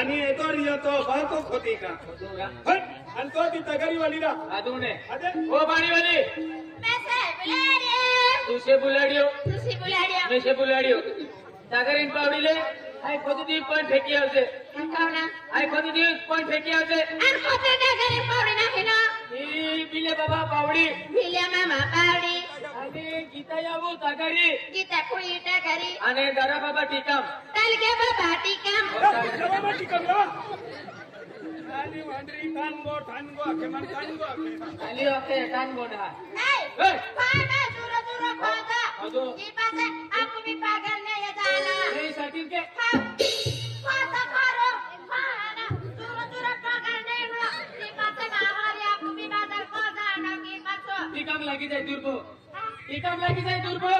అని ಎದೋರಿಯತೋ ಬಾಕೋ ಕೊದಿಕ ಹಟ್ ಅಂತೋದಿ ತಗರಿ ವಲಿರ ಅದೂನೆ ಅದೇ ಓ ಬಾಣಿ ವಲಿ મેસે બુલાડ્યો તુસે બુલાડ્યો તુસે બુલાડ્યો મેસે બુલાડ્યો તગરીન પાવડી લે. આય ખોદી પણ ફેંકી આવશે કાવના આય ખોદી પણ ફેંકી આવશે આ ખોદી તગરીન પાવડી નાખી ના ઈ બાબા પાવડી. બિલે મામા પાવડી. અને ગીતા આવું તગરી ગીતા કોઈ ઈટા કરી. અને દરા બાબા ટીકામ. તલકે બાબા ટીકામ. Ikan lagi saya durbo. Ikan lagi saya durbo.